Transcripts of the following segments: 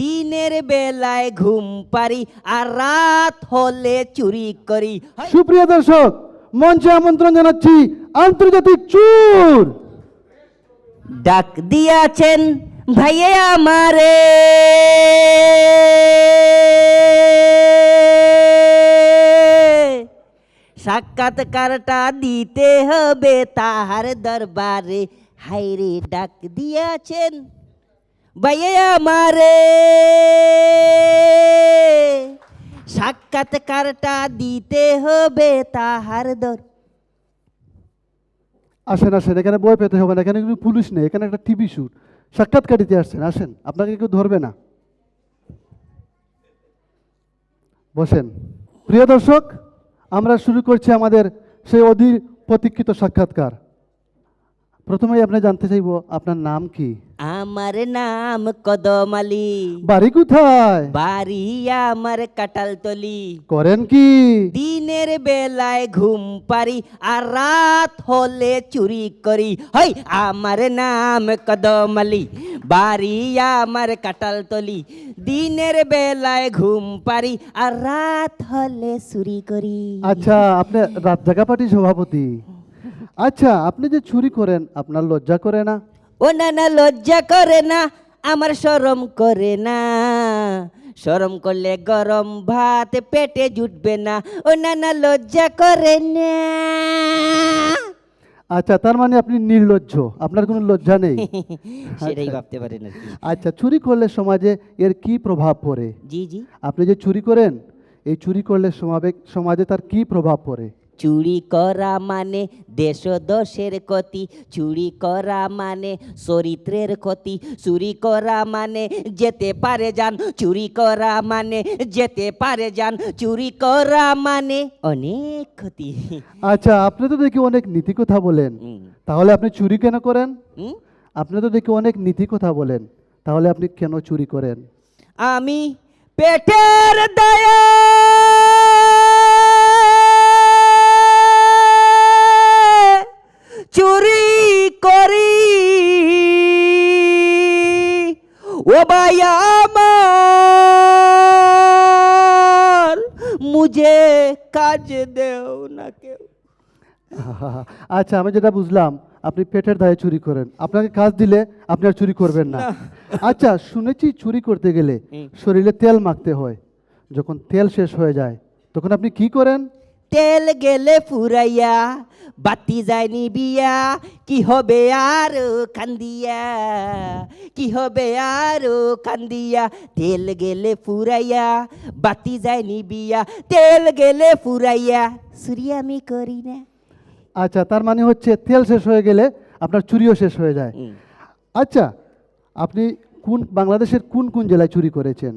দিনের বেলায় ঘুম পারি আর রাত হলে চুরি করি। সুপ্রিয় দর্শক মঞ্চে আমন্ত্রণ জানাচ্ছি আন্তর্জাতিক চুর। ডাক দিয়াছেন ভাইয়ে আমারে। সাক্ষাৎকারটা দিতে হবে তাহার দরবারে। হাইরে ডাক দিয়াছেন। ভাইয়ে আমারে সাক্ষাৎকারটা দিতে হবে তাহার দর। আসেন আসেন, এখানে বই পেতে হবে না, এখানে কিন্তু পুলিশ নেই, এখানে একটা টিভি শুট সাক্ষাৎকার দিতে আসছেন, আসেন, আপনাকে কেউ ধরবে না। বসেন। প্রিয় দর্শক, আমরা শুরু করছি আমাদের সেই অধীর প্রতীক্ষিত সাক্ষাৎকার। প্রথমেই আপনি জানতে চাইব আপনার নাম কি? আমার নাম কদম আলী বাড়ি কোথায়? বাড়ি আমার কাটালতলি করেন কি? দিনের বেলায় ঘুম পারি আর রাত হলে চুরি করি। হই আমার নাম কদম আলী বাড়ি আমার কাটালতলি দিনের বেলায় ঘুম পারি আর রাত হলে চুরি করি। আচ্ছা আপনি রাত জাগা পার্টি সভাপতি। আচ্ছা আপনি যে চুরি করেন আপনার লজ্জা করে না? ও না না লজ্জা করে না আমার শরম করে না। শরম করলে গরম ভাত পেটে জুটবে না। ও না না লজ্জা করে না। আচ্ছা তার মানে আপনি নির্লজ্জ আপনার কোনো লজ্জা নেই? সেটাই ভাবতে পারেন আর কি। আচ্ছা চুরি করলে সমাজে এর কি প্রভাব পড়ে? জি জি। আপনি যে চুরি করেন এই চুরি করলে সমাবে সমাজে তার কি প্রভাব পড়ে? চুরি করা মানে দেশ দোষের ক্ষতি চুরি করা মানে চরিত্রের ক্ষতি চুরি করা মানে যেতে পারে যান চুরি করা মানে যেতে পারে যান চুরি করা মানে অনেক ক্ষতি। আচ্ছা আপনি তো দেখি অনেক নীতি কথা বলেন। তাহলে আপনি চুরি কেন করেন? হুম? আপনি তো দেখি অনেক নীতি কথা বলেন। তাহলে আপনি কেন চুরি করেন? আমি পেটের দয়া মুঝে কাজ দেও না কেউ। আচ্ছা আমি যেটা বুঝলাম আপনি পেটের দায়ে চুরি করেন। আপনাকে কাজ দিলে আপনি আর চুরি করবেন না। আচ্ছা শুনেছি চুরি করতে গেলে শরীরে তেল মাখতে হয়। যখন তেল শেষ হয়ে যায় তখন আপনি কি করেন? তেল গেলে ফুরাইয়া বাতি যায়নি বিয়া কি হবে আর কান্দিয়া কি হবে আর কান্দিয়া তেল গেলে ফুরাইয়া বাতি যায়নি বিয়া তেল গেলে ফুরাইয়া। সুরি আমি করি না। আচ্ছা তার মানে হচ্ছে তেল শেষ হয়ে গেলে আপনার চুরিও শেষ হয়ে যায়। আচ্ছা আপনি কোন বাংলাদেশের কোন কোন জেলায় চুরি করেছেন?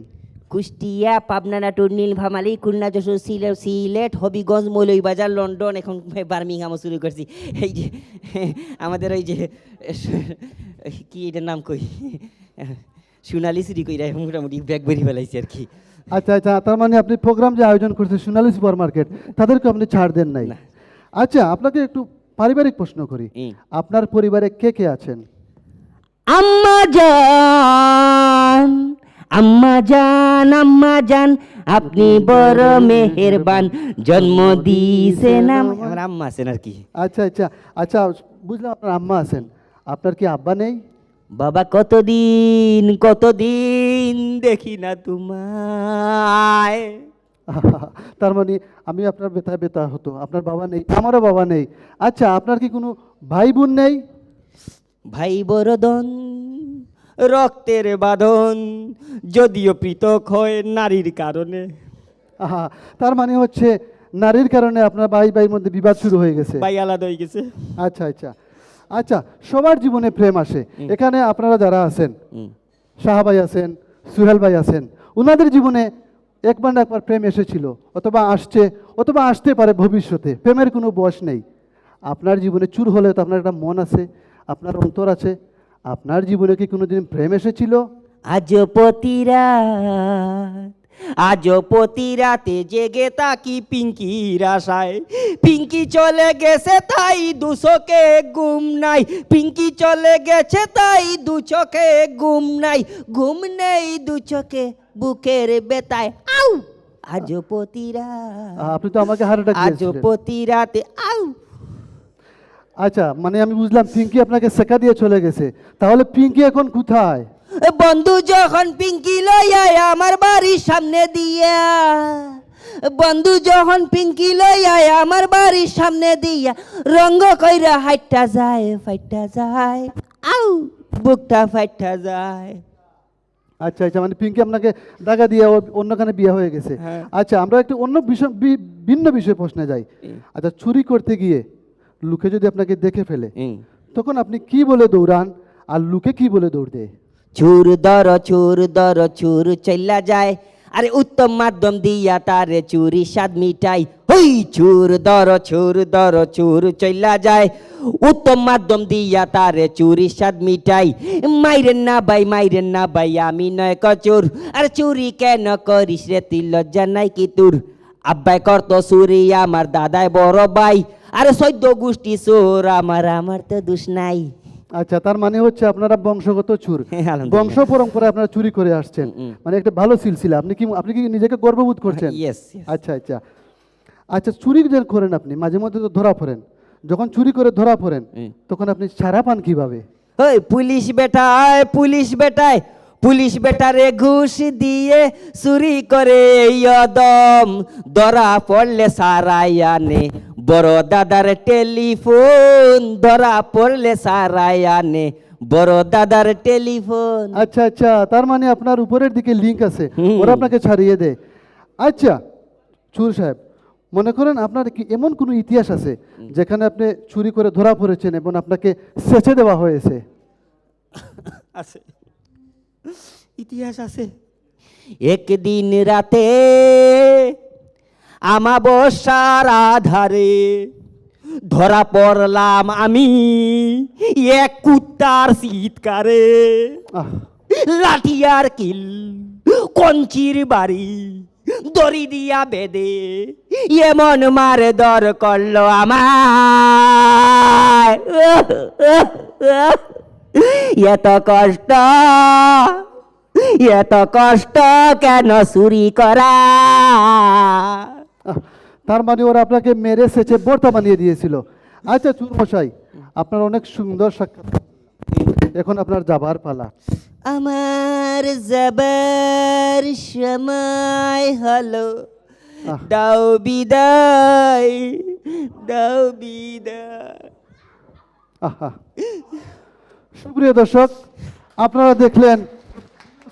কুষ্টিয়া পাবনা নাটোর নীলফামারী খুলনা যশোর সিলেট সিলেট হবিগঞ্জ মৌলভীবাজার লন্ডন এখন বার্মিংহামও শুরু করছি। এই যে আমাদের ওই যে কি এটার নাম কই? সোনালি চুরি কইরা মোটামুটি ব্যাগ বেরিয়ে ফেলাইছি আর কি। আচ্ছা আচ্ছা তার মানে আপনি প্রোগ্রাম যে আয়োজন করছেন সোনালী সুপার মার্কেট তাদেরকে আপনি ছাড় দেন নাই। না। আচ্ছা আপনাকে একটু পারিবারিক প্রশ্ন করি। আপনার পরিবারে কে কে আছেন? আম্মা জান। আম্মা জান আম্মা জান আপনি বড় মেহেরবান। জন্ম দিয়েছেন আমার আম্মা আছেন আর কি। আচ্ছা আচ্ছা আচ্ছা বুঝলাম আপনার আম্মা আছেন। আপনার কি আব্বা নেই? বাবা কতদিন কতদিন দেখি না তোমায়। তার মানে আমি আপনার বেতা বেতা হতো। আপনার বাবা নেই আমারও বাবা নেই। আচ্ছা আপনার কি কোনো ভাই বোন নেই? ভাই বরদন রক্তের বাঁধন যদিও পৃথক হয় নারীর কারণে। আহা তার মানে হচ্ছে নারীর কারণে আপনার ভাই ভাইয়ের মধ্যে বিবাদ শুরু হয়ে গেছে। ভাই আলাদা হয়ে গেছে। আচ্ছা আচ্ছা। আচ্ছা সবার জীবনে প্রেম আসে। এখানে আপনারা যারা আছেন। শাহবাই আছেন সুহেল ভাই আছেন ওনাদের জীবনে একবার না একবার প্রেম এসেছিল অথবা আসছে অথবা আসতে পারে ভবিষ্যতে প্রেমের কোনো বয়স নেই। আপনার জীবনে চুর হলে তো আপনার একটা মন আছে আপনার অন্তর আছে আপনার জীবনে কি কোনোদিন প্রেম এসেছিল? আজ প্রতি রাত আজও প্রতি রাতে জেগে তাকি পিঙ্কির আশায়। পিঙ্কি চলে গেছে তাই দু চোখে ঘুম নাই। পিঙ্কি চলে গেছে তাই দু চোখে ঘুম নাই। ঘুম নেই দু চোখে বুকের বেতায়। আউ! প্রতি রাত আহ, আপনি তো আমাকে হার্ট অ্যাটাক আজও প্রতি রাতে আউ! আচ্ছা মানে আমি বুঝলাম পিঙ্কি আপনাকে শেখা দিয়ে চলে গেছে। তাহলে পিঙ্কি এখন কোথায়? বন্ধু যখন পিঙ্কি লইয়া আমার বাড়ির সামনে দিয়া। বন্ধু যখন পিঙ্কি লইয়া আমার বাড়ির সামনে দিয়া। রঙ্গ কইরা হাইটা যায় ফাইটা যায়। আউ বুকটা ফাইটা যায়। আচ্ছা আচ্ছা মানে পিঙ্কি আপনাকে টাকা দিয়ে অন্যখানে বিয়ে হয়ে গেছে। হ্যাঁ। আচ্ছা আমরা একটু অন্য বিষয় ভিন্ন বিষয়ে প্রশ্নে যাই। আচ্ছা চুরি করতে গিয়ে লুকে যদি আপনাকে দেখে ফেলে তখন আপনি কি বলে দৌড়ান আর লুকে কি বলে দৌড় দেয়? চুর দর চুর দর চুর চল্লা যায়। আরে উত্তম মাধ্যম দিয়া তারে চুরি স্বাদ মিটাই। হই চুর দর চুর দর চুর চল্লা যায়। উত্তম মাধ্যম দিয়া তারে চুরি স্বাদ মিটাই। মাইরেন না ভাই মাইরেন না ভাই আমি নয় ক কচুর আর চুরি কেন করিস রে তুই লজ্জা নাই কি তোর? আব্বাই করতো চুরি আমার দাদাই বড় ভাই। আরে সৈদ্য গোষ্ঠী চোর আমার আমার তো দোষ নাই। আচ্ছা তার মানে হচ্ছে আপনারা বংশগত চুর। হ্যাঁ, বংশ পরম্পরায় আপনারা চুরি করে আসছেন। মানে একটা ভালো সিলসিলা। আপনি কি আপনি কি নিজেকে গর্ববোধ করছেন? yes. আচ্ছা আচ্ছা। আচ্ছা চুরি যে করেন আপনি মাঝে মধ্যে তো ধরা পড়েন। যখন চুরি করে ধরা পড়েন তখন আপনি ছাড়া পান কীভাবে? ওই পুলিশ বেটায় পুলিশ বেটায় পুলিশ বেটারে ঘুষ দিয়ে চুরি করে ইয়দম ধরা পড়লে সারাই আনে। বড় দাদার টেলিফোন ধরা পড়লে সারাই আনে। বড় দাদার টেলিফোন। আচ্ছা আচ্ছা তার মানে আপনার উপরের দিকে লিঙ্ক আছে। ওরা আপনাকে ছাড়িয়ে দেয়। আচ্ছা চুর সাহেব মনে করেন আপনার কি এমন কোনো ইতিহাস আছে যেখানে আপনি চুরি করে ধরা পড়েছেন এবং আপনাকে সেচে দেওয়া হয়েছে? আছে। ইতিহাস আছে। একদিন রাতে আমাবস্যার আধারে ধরা পড়লাম আমি এক কুত্তার আহ। লাঠিয়ার কিল কঞ্চির বাড়ি দড়ি দিয়া বেদে এমন মারে দর করল আমার এত কষ্ট এত কষ্ট কেন চুরি করা? তার মানে ওরা আপনাকে মেরে সেচে বর্তা বানিয়ে দিয়েছিল। আচ্ছা চুর মশাই আপনার অনেক সুন্দর সাক্ষাৎ। এখন আপনার যাবার পালা। আমার যাবার সময় হলো। দাও বিদায় দাও বিদায়। আহা। সুপ্রিয় দর্শক আপনারা দেখলেন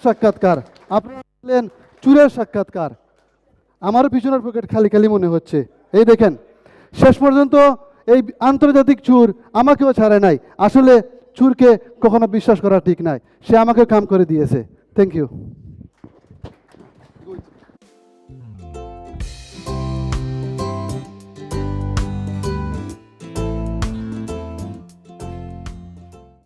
সাক্ষাৎকার। আপনারা দেখলেন চুরের সাক্ষাৎকার। আমারও পিছনের পকেট খালি খালি মনে হচ্ছে। এই দেখেন, শেষ পর্যন্ত এই আন্তর্জাতিক চুর আমাকেও ছাড়ে নাই। আসলে চুরকে কখনো বিশ্বাস করা ঠিক নাই। সে আমাকে কাম করে দিয়েছে। Thank you